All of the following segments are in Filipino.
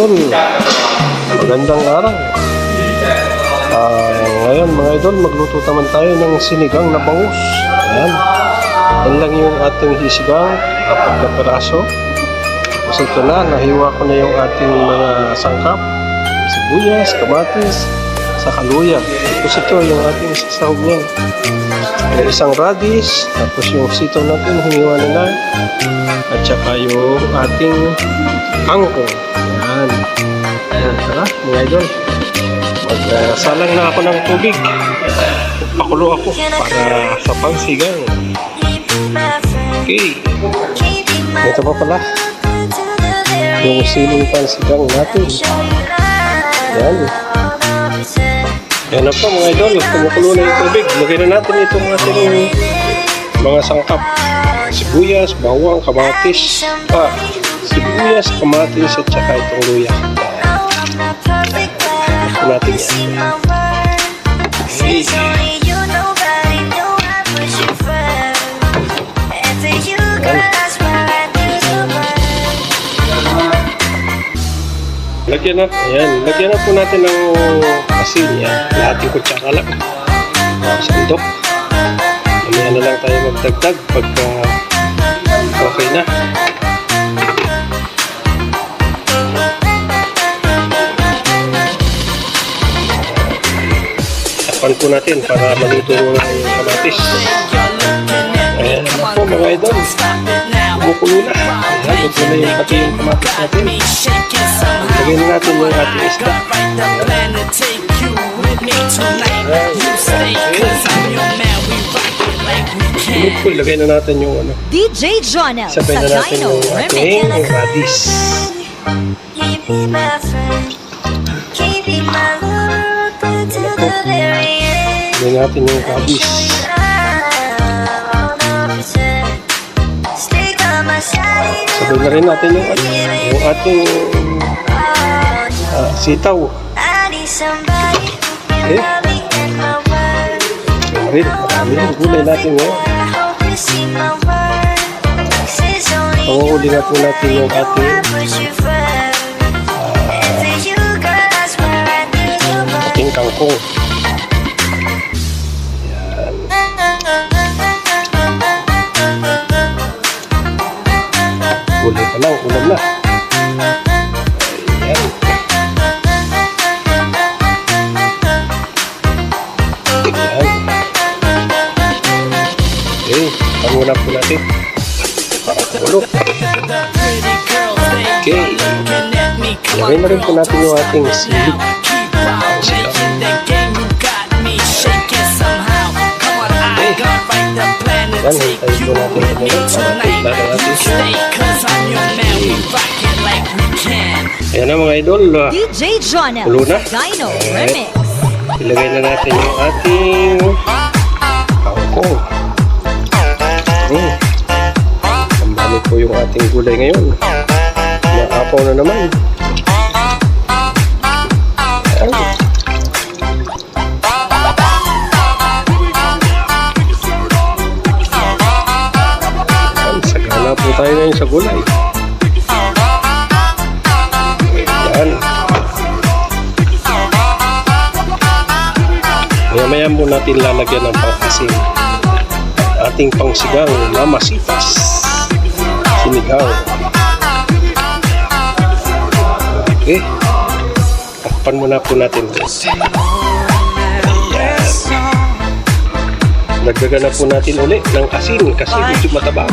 idol, magandang araw. Ah, ngayon mga idol, magluto naman tayo ng sinigang na bangus. Ayan. Yan lang yung ating sisigang, apat na peraso. Tapos ito na, nahiwa ko na yung ating mga sangkap. Sibuyas, kamatis, sa kaluya. Tapos ito yung ating sasahog niyan. Yung isang radish, tapos yung sitaw natin, hiniwa na na. At saka yung ating angkong. Yan. Yan, tara, mga idol. Magsalang na ako ng tubig. Pakulo ako para sa pangsigang. Okay. Ito pa pala. Yung siling pangsigang natin. Yan. Yan na po mga idol. Kumukulo na yung tubig. Lagyan na natin itong ating mga sangkap. Sibuyas, bawang, kamatis. Ah, sibuyas, kamatis at saka itong luya. Ito natin yan. Lagyan na, ayan, lagyan na po natin ng asin yan. Lahating kutsara lang. Sandok. Mamaya na lang tayo magdagdag pagka okay na. Takpan po natin para maluto yung kamatis. Ayan na po mga idol. Kumukulo na. Ayan, ito na yung pati yung kamatis natin. Lagyan na natin yung ating isda. Sunod po, ilagay na natin yung ano. DJ Jonel Sabay sa na natin Dino yung ating Remix. Ilagay natin yung radish. Sabay na rin natin yung, ano, yung ating ah, sitaw. Eh, rin, marami yung gulay natin ngayon. Panguhuli na po natin yung ating ating kangkong. Gulay pa lang, ulam na. Ayan. Ayan. Okay, panguna po natin. Ulo. Okay. Lagay na rin po natin yung ating sili. Natin siya. Ayan na mga idol. ah, DJ Jonel Ulo na. Dino. Remix. Ilagay na natin yung ating kangkong. Hmm. Ang dami po yung ating gulay ngayon. Naapaw na naman. Po tayo ngayon sa gulay. Ayan. Maya-maya mo natin lalagyan ng pang-asin. Ating pangsigang na masitas. Sinigang. Okay. Takpan muna po natin. Ayan. Nagdagan na po natin uli ng asin kasi medyo matabang.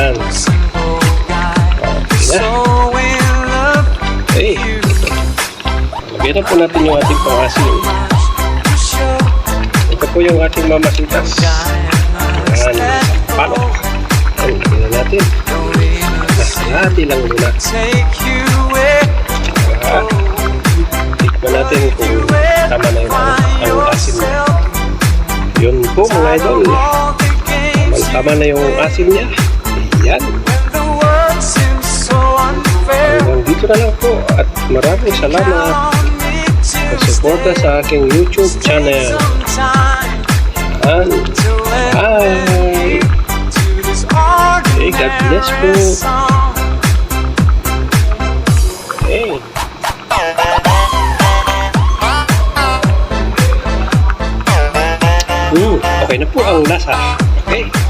Okay na. Okay. Lagyan po natin yung ating pang-asin. Ito po yung ating mamasitas. Ayan, palo. Lagyan na natin. Nasahati lang muna. Ah, Tikman natin kung tama na yung ang asin niya. Yun po mga idol. Tama na yung asin niya. Yan. Hanggang dito na lang po at maraming salamat sa suporta sa aking YouTube channel. And bye! Hey, God bless po! Okay na po ang lasa. Okay.